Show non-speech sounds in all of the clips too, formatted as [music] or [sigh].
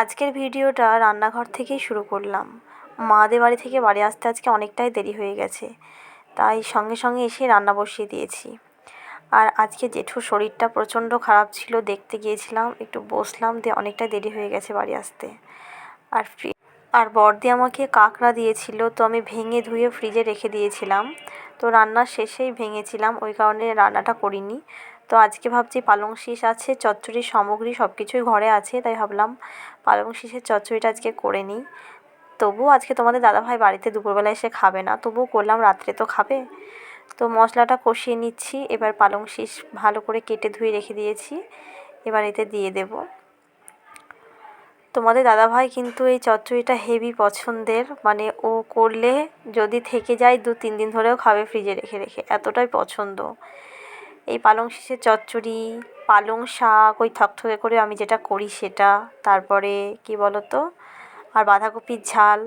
আজকের ভিডিওটা রান্নাঘর থেকেই শুরু করলাম। মাদের বাড়ি থেকে বাড়ি আসতে আজকে অনেকটাই দেরি হয়ে গেছে, তাই সঙ্গে সঙ্গে এসে রান্না বসিয়ে দিয়েছি। আর আজকে জেঠুর শরীরটা প্রচণ্ড খারাপ ছিল, দেখতে গিয়েছিলাম, একটু বসলাম, দিয়ে অনেকটাই দেরি হয়ে গেছে বাড়ি আসতে। আর ফ্রি আর বড়দি আমাকে কাঁকড়া দিয়েছিল, তো আমি ভেঙে ধুয়ে ফ্রিজে রেখে দিয়েছিলাম। তো রান্নার শেষেই ভেঙেছিলাম, ওই কারণে রান্নাটা করিনি। তো আজকে ভাবছি পালং শীষ আছে চচ্চড়ির সামগ্রী সব কিছুই ঘরে আছে, তাই ভাবলাম পালং শীষের চচ্চড়িটা আজকে করে নিই। তবুও আজকে তোমাদের দাদাভাই বাড়িতে দুপুরবেলা এসে খাবে না, তবুও করলাম রাত্রে তো খাবে। তো মশলাটা কষিয়ে নিচ্ছি, এবার পালং শীষ ভালো করে কেটে ধুয়ে রেখে দিয়েছি, এবার এতে দিয়ে দেব। তোমাদের দাদাভাই কিন্তু এই চচ্চড়িটা হেভি পছন্দের মানে ও করলে যদি থেকে যায় দু তিন দিন ধরেও খাবে ফ্রিজে রেখে রেখে, এতটাই পছন্দ। এই পালং শীষের চচ্চড়ি, পালং শাক, ওই থকথকে করে আমি যেটা করি সেটা। তারপরে কি বলো তো আর বাঁধাকপির ঝাল।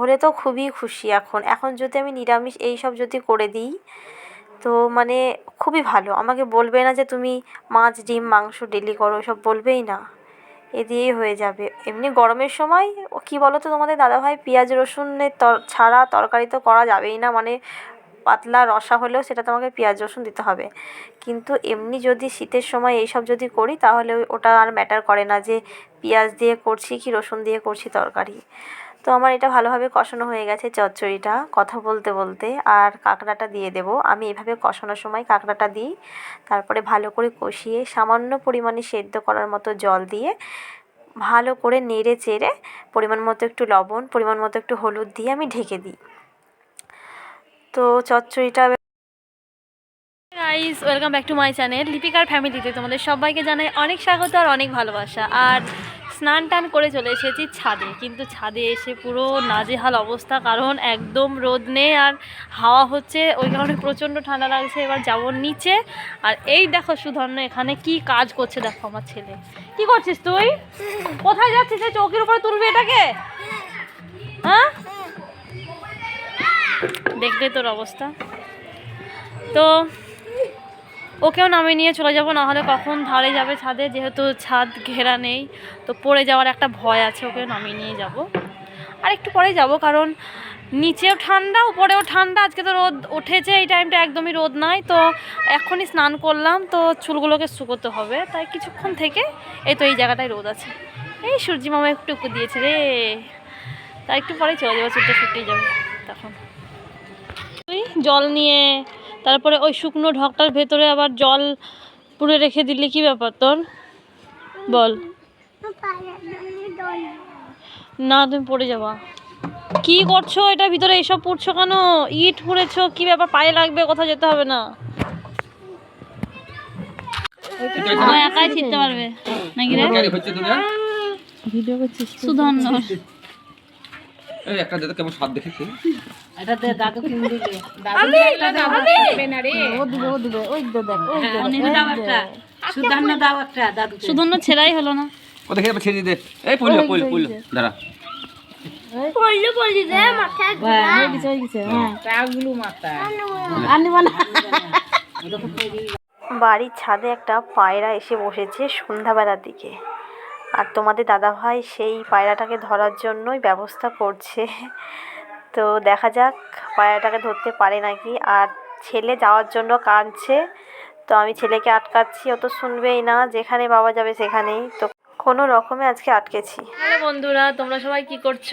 হলে তো খুবই খুশি এখন। এখন যদি আমি নিরামিষ এই সব যদি করে দিই, তো মানে খুবই ভালো। আমাকে বলবে না যে তুমি মাছ, ডিম, মাংস ডেলি করো, এসব বলবেই না। এ দিয়েই হয়ে যাবে। এমনি গরমের সময় ও কী বলো তো তোমাদের দাদাভাই পেঁয়াজ রসুনের তর, ছাড়া তরকারি তো করা যাবেই না। মানে পাতলা রসা হলেও সেটা তোমাকে পেঁয়াজ, রসুন দিতে হবে। কিন্তু এমনি যদি শীতের সময় এই সব যদি করি, তাহলে ওটা আর ম্যাটার করে না যে পেঁয়াজ দিয়ে করছি কি রসুন দিয়ে করছি তরকারি। তো আমার এটা ভালোভাবে কষানো হয়ে গেছে চচ্চড়িটা, কথা বলতে বলতে। আর কাঁকড়াটা দিয়ে দেব। আমি এভাবে কষানোর সময় কাঁকড়াটা দিই। তারপরে ভালো করে কষিয়ে সামান্য পরিমাণে সেদ্ধ করার মতো জল দিয়ে ভালো করে নেড়ে চেড়ে পরিমাণ মতো একটু লবণ, পরিমাণ মতো একটু হলুদ দিয়ে আমি ঢেকে দিই। তো চচ্চড়িটা guys welcome back to my channel লিপিকার ফ্যামিলিতে তোমাদের সবাইকে জানাই অনেক স্বাগত আর অনেক ভালোবাসা। আর স্নান টান করে চলে এসেছি ছাদে, কিন্তু ছাদে এসে পুরো নাজেহাল অবস্থা, কারণ একদম রোদ নেই আর হাওয়া হচ্ছে, ওই কারণে প্রচণ্ড ঠান্ডা লাগছে, এবার যাব নিচে। আর এই দেখো সুধন্য, এখানে কি কাজ করছে দেখো আমার ছেলে। কি করছিস তুই? কোথায় যাচ্ছিস? চৌকির উপরে তুলবি এটাকে? দেখলে তোর অবস্থা। তো ওকেও নামিয়ে নিয়ে চলে যাব না হলে কখন ধারে যাবে ছাদে, যেহেতু ছাদ ঘেরা নেই, তো পড়ে যাওয়ার একটা ভয় আছে, ওকেও নামিয়ে নিয়ে যাব। আর একটু পরে যাব, কারণ নিচেও ঠান্ডা, উপরেও ঠান্ডা, আজকে তো রোদ উঠেছে, এই টাইমটা একদমই রোদ নাই, তো এখনই স্নান করলাম, তো চুলগুলোকে শুকোতে হবে, তাই কিছুক্ষণ থেকে এই তো এই জায়গাটায় রোদ আছে। এই সূর্যি মামা একটু উঁকু দিয়েছে রে। তাই একটু পরে চলে যাব চুলটা শুকিয়ে যাবে, তখন। জল নিয়ে তারপরে ওই শুকনো ঢকটার ভেতরে আবার জল পুরে রেখে দিলে কি ব্যাপার তোর? বল। না তুমি পড়ে যাবা। কি করছ? এটা ভিতরে এসব পড়ছো কেন? ইট পুড়েছো কি ব্যাপার? পায়ে লাগবে কোথাও যেতে হবে না। একাই ছিটতে পারবে। নাকি রে? দেখ একটা দাদা কেমন স্বাদ দেখেছি। সুধন্য ছেড়াই হলো না। ও দেখে এবার ছেড়ে দে। এই পড়ল পড়ল পড়ল দাঁড়া। বাড়ির ছাদে একটা পায়রা এসে বসেছে সন্ধ্যাবেলার দিকে। আর তোমাদের দাদাভাই সেই পায়রাটাকে ধরার জন্যই ব্যবস্থা করছে। তো দেখা যাক পায়রাটাকে ধরতে পারে নাকি। আর ছেলে যাওয়ার জন্য কাঁদছে তো আমি ছেলেকে আটকাচ্ছি। অত শুনবেই না যেখানে বাবা যাবে সেখানেই। তো কোনো রকমে আজকে আটকেছি। হ্যালো বন্ধুরা তোমরা সবাই কি করছ?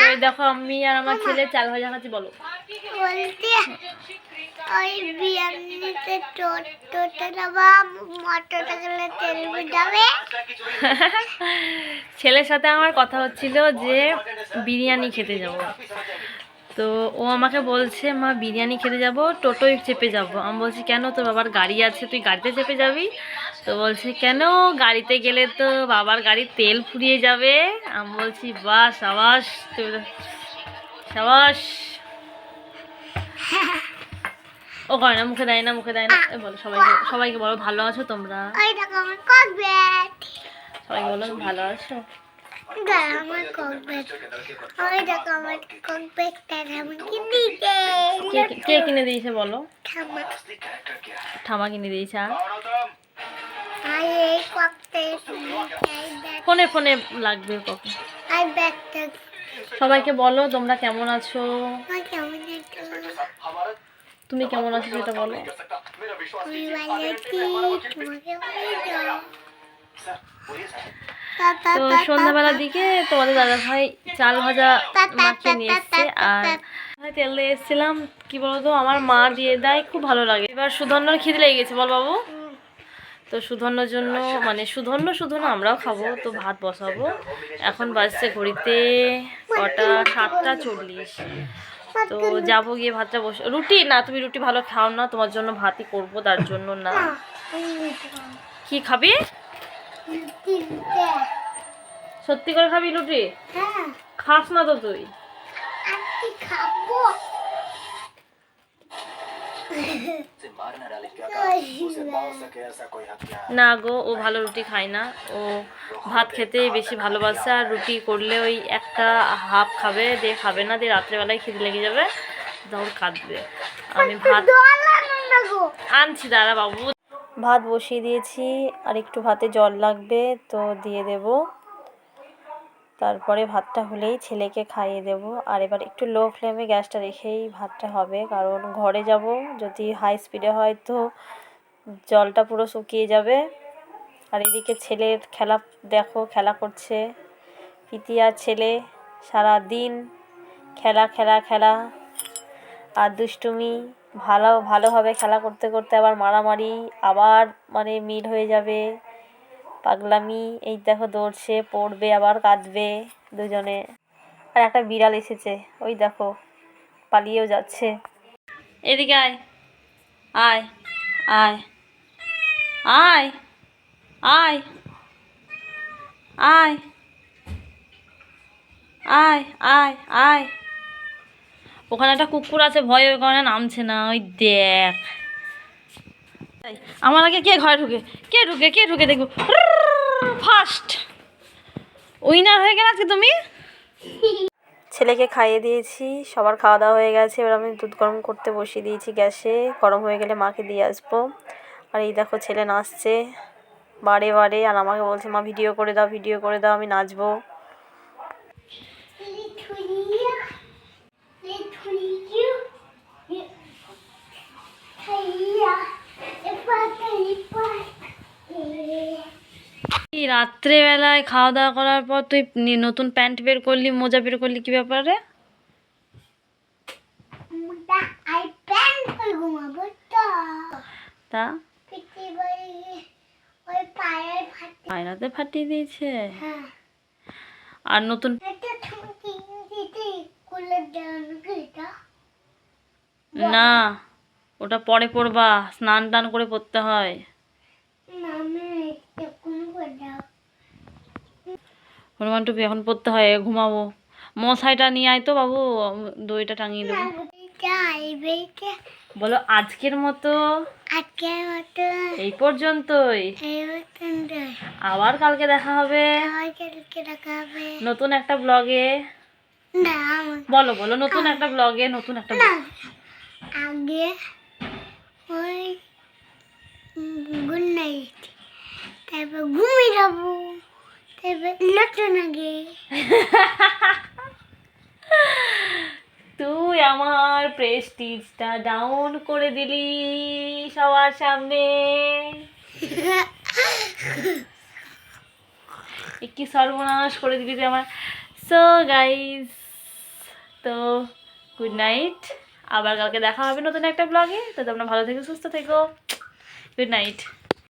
তো দেখো আমি আর আমার ছেলে চাল ভাজা খাচ্ছি বলো। ওই তেল [laughs] ছেলের সাথে আমার কথা হচ্ছিল যে বিরিয়ানি খেতে যাব। তো ও আমাকে বলছে, মা, বিরিয়ানি খেতে যাব, টোটোয় চেপে যাব। আমি বলছি, কেন? তোর বাবার গাড়ি আছে, তুই গাড়িতে চেপে যাবি? তো বলছে, কেন? গাড়িতে গেলে তো বাবার গাড়ির তেল ফুরিয়ে যাবে। আমি বলছি বাস সাবাস তুই সাবাস। ও না মুখে দেয় না মুখে দেয় না। বলো সবাইকে সবাইকে বলো ভালো আছো তোমরা? সবাইকে বলো ভালো আছো? কে কিনে দিয়েছে বলো? কিনে দিয়েছে ফোনে ফোনে লাগবে কখন সবাইকে বলো তোমরা কেমন আছো? তুমি কেমন আছো সেটা বলো। তা সন্ধ্যাবেলার দিকে তোমাদের দাদা ভাই চাল ভাজা মাখিয়ে নিয়ে এসছে আর তেল দিয়ে এসেছিলাম কি বলতো আমার মা দিয়ে দেয় খুব ভালো লাগে। এবার সুধন্যর খিদে লেগে গেছে বল বাবু। তো সুধন্যর জন্য মানে সুধন্য শুধু না আমরাও খাব তো ভাত বসাবো। এখন বাজছে ঘড়িতে কটা সাতটা চল্লিশ। তো যাব গিয়ে ভাতটা বসে রুটি? না তুমি রুটি ভালো খাও না তোমার জন্য ভাতই করব তার জন্য না। কি খাবি? সত্যি করে খাবি রুটি? হ্যাঁ। খাস না তো তুই। খাব। না গো, ও ভালো রুটি খায় না। ও ভাত খেতেই বেশি ভালোবাসে আর রুটি করলে ওই একটা হাফ খাবে, দিয়ে খাবে না, দিয়ে রাত্রেবেলায় খিদে লেগে যাবে, তখন কাঁদবে আমি ভাত আনছি, দাঁড়া বাবু। ভাত বসিয়ে দিয়েছি, আর একটু ভাতে জল লাগবে, তো দিয়ে দেব। তারপরে ভাতটা হলেই ছেলেকে খাইয়ে দেব। আর এবার একটু লো ফ্লেমে গ্যাসটা রেখেই ভাতটা হবে। কারণ ঘরে যাব, যদি হাই স্পিডে হয় তো জলটা পুরো শুকিয়ে যাবে। আর এদিকে ছেলের খেলা, দেখো খেলা করছে। পিতিয়া ছেলে সারা দিন খেলা খেলা খেলা। আর দুষ্টুমি, ভালো, ভালোভাবে খেলা করতে করতে আবার মারামারি, আবার মানে মিল হয়ে যাবে। পাগলামি, এই দেখো দৌড়ছে, পড়বে, আবার কাঁদবে দুজনে। আর একটা বিড়াল এসেছে, ওই দেখো, পালিয়েও যাচ্ছে। এদিকে আয় আয় আয় আয় আয় আয় আয় আয় আয়। ওখানে একটা কুকুর আছে, ভয় ওই কারণে নামছে না, ওই দেখ। আমার আগে কে ঘরে ঢুকে? কে ঢুকে? কে ঢুকে দেখব? ফার্স্ট উইনার হয়ে গেল আজকে তুমি ছেলেকে খাইয়ে দিয়েছি সবার খাওয়া দাওয়া হয়ে গেছে এবার আমি দুধ গরম করতে বসিয়ে দিয়েছি গ্যাসে গরম হয়ে গেলে মাকে দিয়ে আসব আর এই দেখো ছেলে নাচছে বারে বারে আর আমাকে বলছে মা ভিডিও করে দাও ভিডিও করে দাও আমি নাচবো এই রাত্রেবেলায় খাওয়া দাওয়া করার পর তুই নতুন প্যান্ট বের করলি মোজা বের করলি কি ব্যাপারে? তা। পায়রাতে ফাটিয়ে দিয়েছে? হ্যাঁ। আর নতুন না ওটা পরে পরবা স্নান টান করে পড়তে হয় না আমি এক্ষুনি করে দাও হনুমান টুপি এখন পরতে হয় ঘুমাবো। মশাইটা নিয়ে আয় তো বাবু দইটা টাঙিয়ে দেবো। বলো আজকের মতো? আজকের মতো। এই পর্যন্তই। পর্যন্ত আবার কালকে দেখা হবে। নতুন একটা ব্লগে। বলো বলো নতুন একটা ব্লগে নতুন একটা। আগে ওই গুড নাইট। তারপর ঘুমিয়ে যাব। তুই আমার প্রেস্টিজটা ডাউন করে দিলি সবার সামনে কি সর্বনাশ করে দিলি তুই আমার সো গাইস তো গুড নাইট আবার কালকে দেখা হবে নতুন একটা ব্লগে তো তোমরা ভালো থেকো সুস্থ থেকো গুড নাইট